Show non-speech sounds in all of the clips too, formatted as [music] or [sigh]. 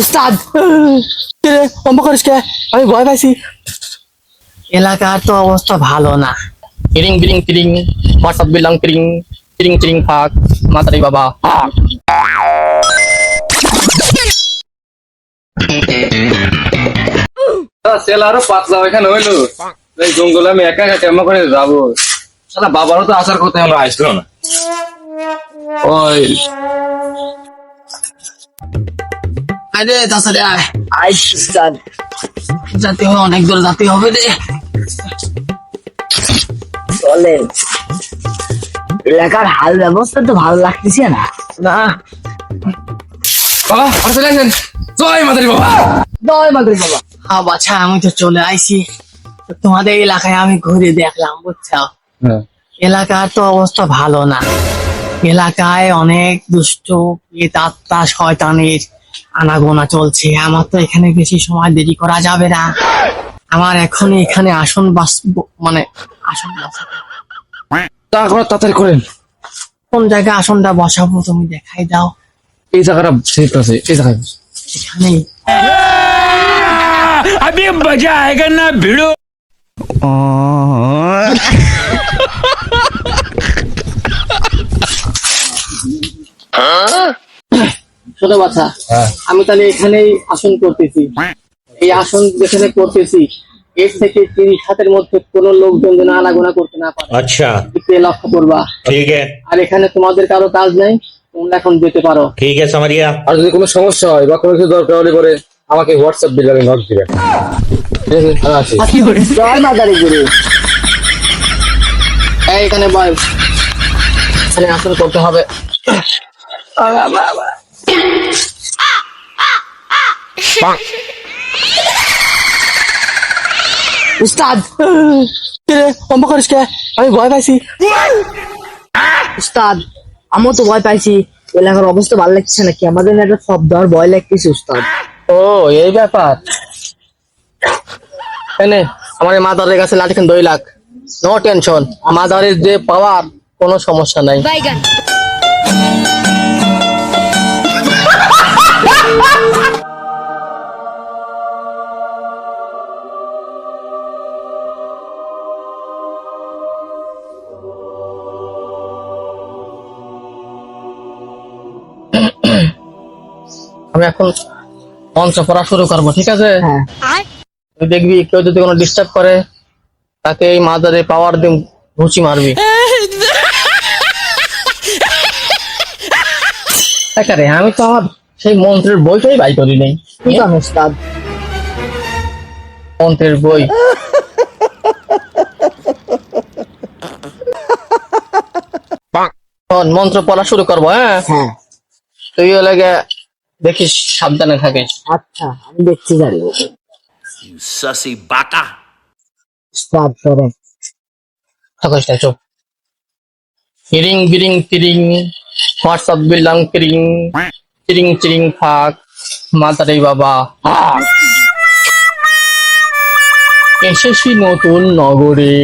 উস্তাদ। রে অম্ব করিস কে? আমি ভয় পাইছি। এলাকার তো অবস্থা ভালো না। তিরিং বিরিং তিরিং হোয়াটসঅ্যাপ বিলাং তিরিং তিরিং তিরিং ফাক। মাতারি বাবা ফাক। সেল আরও পাতলা এখানে হইল। এই জঙ্গলে আমি একা একা কেমন করে যাব? সালা বাবারও তো আসার কথা আমরা আসলো না। ওই। তাছাড়া আয়। যাতে হবে অনেক দূর যাতে হবে রে। চলে এলাকার হাল ব্যবস্থা তো ভালো লাগতেছে না। না। বাবা আর চলে আসেন। জয় মাতারি বাবা। দয় মাগরি বাবা। হ্যাঁ বাছা আমি তো চলে আইছি। তোমাদের এলাকায় আমি ঘুরে দেখলাম বুঝছ? এলাকার তো অবস্থা ভালো না। এলাকায় অনেক দুষ্ট আত্মা শয়তানের আনাগোনা চলছে আমার তো এখানে বেশি সময় দেরি করা যাবে না আমার এখন এখানে আসন বাস মানে আসন বসাবো। তা করে তাড়াতাড়ি করেন কোন জায়গায় আসনটা বসাবো তুমি দেখাই দাও এই জায়গাটা ঠিক আছে এই জায়গায় এখানেই अभी मजा आएगा ना भिड़ो ছোট বাচ্চা হ্যাঁ। আমি তাহলে এখানেই আসন করতেছি। এই আসন যেখানে করতেছি এর থেকে তিরিশ হাতের মধ্যে কোন লোকজন যেন আনাগোনা করতে না পারে। আচ্ছা। লক্ষ্য করবা। ঠিক আর এখানে তোমাদের কারও কাজ নাই তোমরা এখন যেতে পারো। ঠিক আছে মারিয়া। আর যদি কোনো সমস্যা হয় বা কোনো কিছু দরকার হলে আমাকে হোয়াটসঅ্যাপ দিলে আমি নক দিবেন আচ্ছা, এখানে বয় এখানে আসন করতে হবে। [laughs] উস্তাদ। রে অম্ব করিস কে? আমি ভয় পাইছি। উস্তাদ আমিও তো ভয় পাইছি। এলাকার অবস্থা ভালো লাগছে নাকি? আমাদের না একটা শব্দ আর ভয় লাগতেছে উস্তাদ। ও এই ব্যাপার। এনে আমার মাদারের কাছে লাঠিখান দুই লাখ। নো টেনশন মাদারের যে পাওয়ার কোনো সমস্যা নাই। আমি এখন মঞ্চ পড়া শুরু করব ঠিক আছে? হ্যাঁ। তুই দেখবি কেউ যদি কোনো ডিস্টার্ব করে তাকে এই মাদারে পাওয়ার দিয়ে ঘুষি মারবি। আমি তো আমার সেই মন্ত্রের বইটাই বাই করি নেই। মন্ত্রের বই। [laughs] মন্ত্র পড়া শুরু করব হ্যাঁ? হ্যাঁ। তুই লাগে দেখিস সাবধানে আচ্ছা আমি সাসি বাটা থাকিস না চুপ। হোয়াটসঅ্যাপ চিরিং চিরিং থাক। মাতারে বাবা এসেছি নতুন নগরে।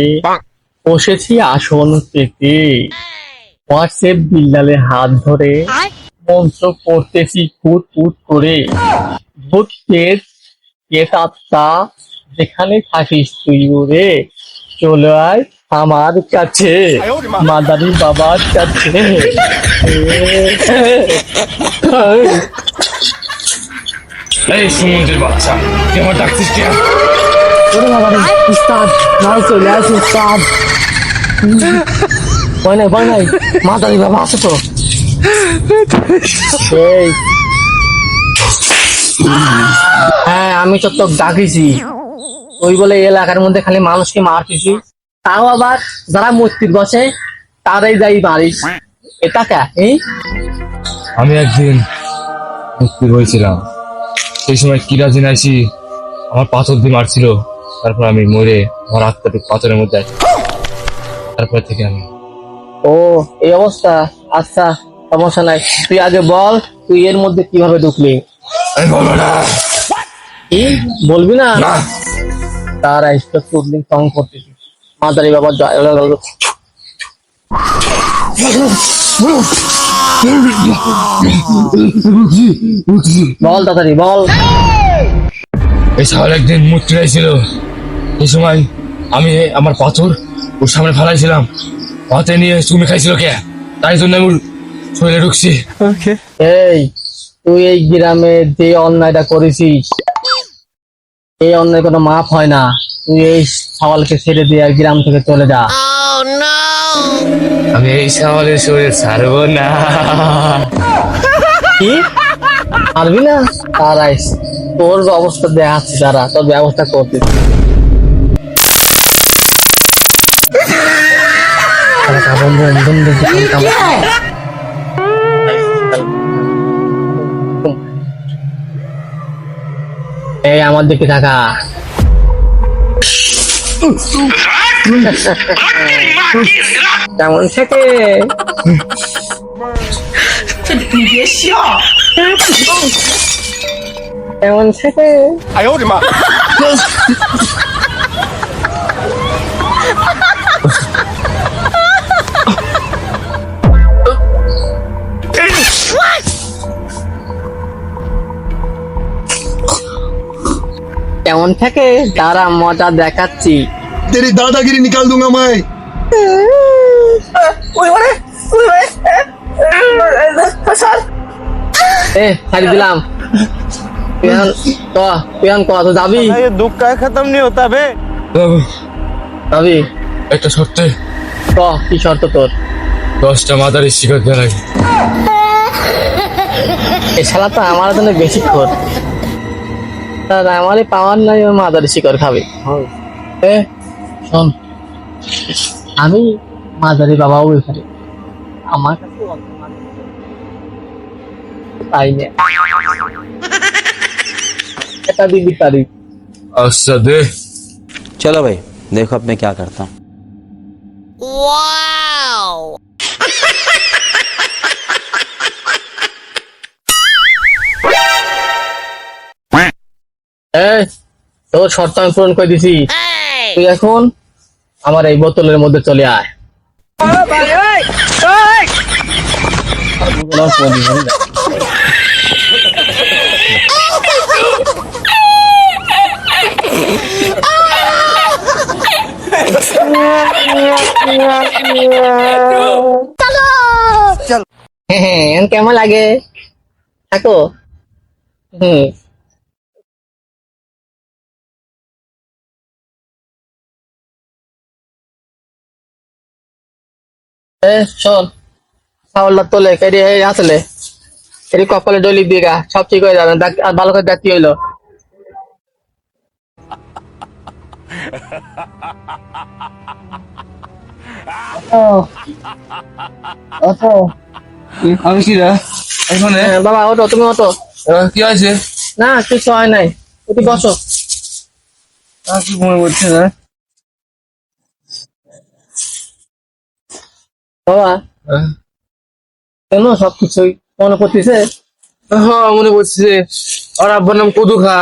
বসেছি আসন পেতে। হোয়াটসঅ্যাপ বিল্লালে হাত ধরে। মন্ত্র পড়তেছি ফুট ফুট করে। ভূত আত্মা যেখানে থাকিস তুই ওরে চলে আয় আমার কাছে। মাদারি বাবার কাছে। এই সুমন্ত্রের বাচ্চা আমার ডাকছিস কে? ওরে বাবা রে, উস্তাদ নাও চলে আস উস্তাদ। ভয় নাই ভয় নাই। মাদারি বাবা আছে তো। সেই। হ্যাঁ আমি তো তোকে ডাকিছি। ওই বলে এলাকার মধ্যে খালি মানুষকে মারতেছি। তাও আবার যারা মূর্তির বসে তারাই যাই মারিস এটা কে? এই? আমি একদিন মুক্তি হয়েছিলাম। সেই সময় কিরাজিন আইসি আমার পাথর দিয়ে মারছিল। তারপর আমি মরে আমার আত্মাটুক পাথরের মধ্যে আছি। তারপর থেকে আমি ও এই অবস্থা? আচ্ছা। সমস্যা নাই। তুই আগে বল তুই এর মধ্যে কীভাবে ঢুকলি? আমি বলব না। কি? বলবি না? না। তার আইসটা সং করতেছি। মাদারি বাবা জয় বল তাড়াতাড়ি বল। এই সাল একদিন মূর্তি ছিল এই সময় আমি আমার পাথর ওর সামনে ফেলাইছিলাম। হাতে নিয়ে চুমি খাইছিল কে? তাই জন্য আমি শরীরে ঢুকছি। এই তুই এই গ্রামে যে অন্যায়টা করেছিস এই অন্যায় কোনো মাপ হয় না। তুই এই সওয়ালকে ছেড়ে দিয়ে আর গ্রাম থেকে চলে যা। আমি এই সাওয়ালের শরীর ছাড়বো না। কি? পারবি না? তারাই তোর অবস্থা দেখাচ্ছি তারা তোর ব্যবস্থা করতে। এই আমার দিকে থাকা কেমন থেকে? কেমন থেকে? [laughs] কেমন থাকে? তারা মজা দেখাচ্ছি। তেরি দাদাগিরি নিকাল দুঙ্গা মাই এ ছাড়ি দিলাম। পিয়ান ক পিয়ান ক তো যাবি? দুঃখ কায় খতম নি হতা বে? যাবি। একটা শর্তে। ক কি শর্ত তোর? দশটা মাথার শিকড় দেওয়া এ শালা তো আমার জন্য বেশি খোর। তার আমারই পাওয়ার নাই ওর মাদারি শিকড় খাবে এ শোন আমি মাদারি বাবাও এখানে আমার কাছে অত মাদারি তাই না এটা দিবি তারিখ আচ্ছা দে चलो भाई देखो अब मैं क्या करता हूँ এ তোর শর্ত আমি পূরণ করে দিছি। তুই এখন আমার এই বোতলের মধ্যে চলে আয়। হ্যাঁ এখন কেমন লাগে? থাকো। হুম। শোন ছাগলটা তোলে কেটে আসলে এটি কপালে ডলি দিয়ে গা সব ঠিক হয়ে যাবে আর ভালো করে দেখতে হইল। আমি কি রা? এখানে হ্যাঁ, বাবা ওটো তুমি ওটো কি আছে না কিছু হয় নাই তুমি বসো। কি মনে করছে না বাবা। কেন সবকিছুই? মনে পড়তেছে? হ্যাঁ মনে পড়ছে। আর আব্বার নাম কদু খা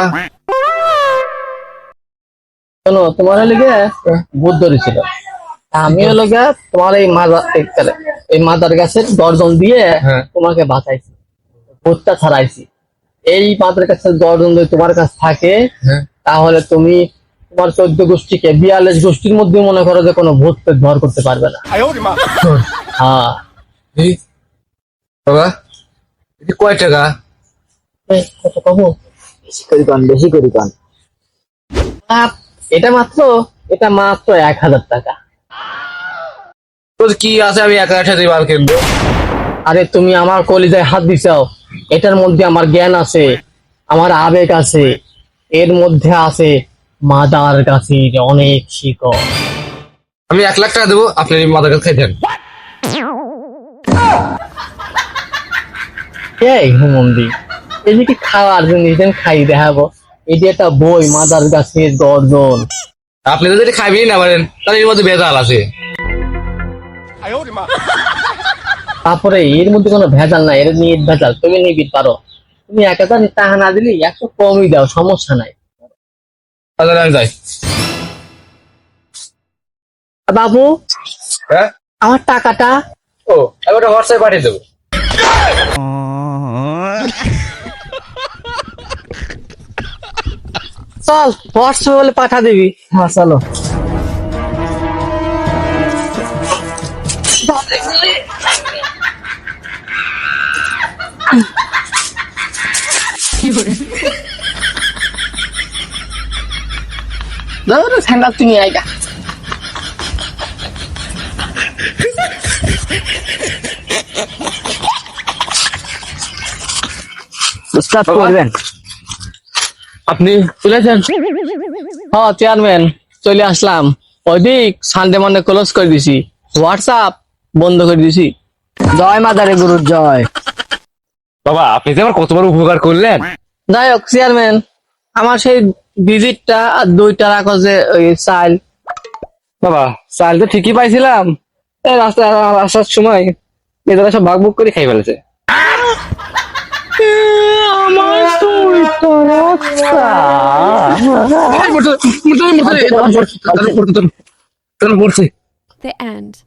কেন? তোমার লেগে? ভূত ধরেছিল আমি হলো গিয়া তোমার এই মাদার এই মাদার গাছের গর্জন দিয়ে হ্যাঁ। তোমাকে বাঁচাইছি। ভূতটা ছাড়াইছি। এই মাদার গাছের গর্জন যদি তোমার কাছে থাকে হ্যাঁ। তাহলে তুমি তোমার চোদ্দ গোষ্ঠীকে বিয়াল্লিশ গোষ্ঠীর মধ্যে মনে করো যে কোনো ভূত পেট ভর করতে পারবে না। হ্যাঁ। এই বাবা এটি কয় টাকা? কত কব বেশি করি কন বেশি করি কন। এটা মাত্র এটা মাত্র এক হাজার টাকা। তোর কি আছে? আমি একা একসাথে মাল কিনবো। আরে তুমি আমার কলিজায় হাত দিছাও। এটার মধ্যে আমার জ্ঞান আছে আমার আবেগ আছে এর মধ্যে আছে মাদার গাছের অনেক শিকড়। আমি এক লাখ টাকা দেবো আপনি মাদার মাথা খাই দেন এই হুমন্দি এদিকে খাওয়ার জিনিস দেন খাই দেখাবো। এটি একটা বই মাদার গাছের গর্জন। আপনি যদি খাইবেই না পারেন তাহলে এর মধ্যে ভেজাল আছে। তারপরে এর মধ্যে কোনো ভেজাল নাই এর নিয়ে ভেজাল তুমি নিবি পারো। তুমি এক হাজার টাকা না দিলে একশো কমই দাও সমস্যা নাই। তাহলে আমি যাই। বাবু হ্যাঁ? আমার টাকাটা ও আমি ওটা হোয়াটসঅ্যাপে পাঠিয়ে দেবো। চল হোয়াটসঅ্যাপ বলে পাঠা দিবি। হ্যাঁ চলো। ঠান্ডা তুমি আইগা। স্টার্ট করবেন। আপনি তুলেছেন হ্যাঁ চেয়ারম্যান চলে আসলাম। ওইদিক সানডে মানডে ক্লোজ করে দিছি। হোয়াটসঅ্যাপ বন্ধ করে দিছি। জয় মাদারে গুরু জয়। বাবা আপনি যে আমার কত বড় উপকার করলেন। যাই হোক চেয়ারম্যান আমার সেই ভিজিটটা আর দুইটা রাখো যে ওই চাল। বাবা চাল তো ঠিকই পাইছিলাম। রাস্তায় আসার সময় এদের সব ভাগ ভুগ করে খাই ফেলেছে। The end.